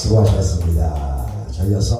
수고하셨습니다. 저희어서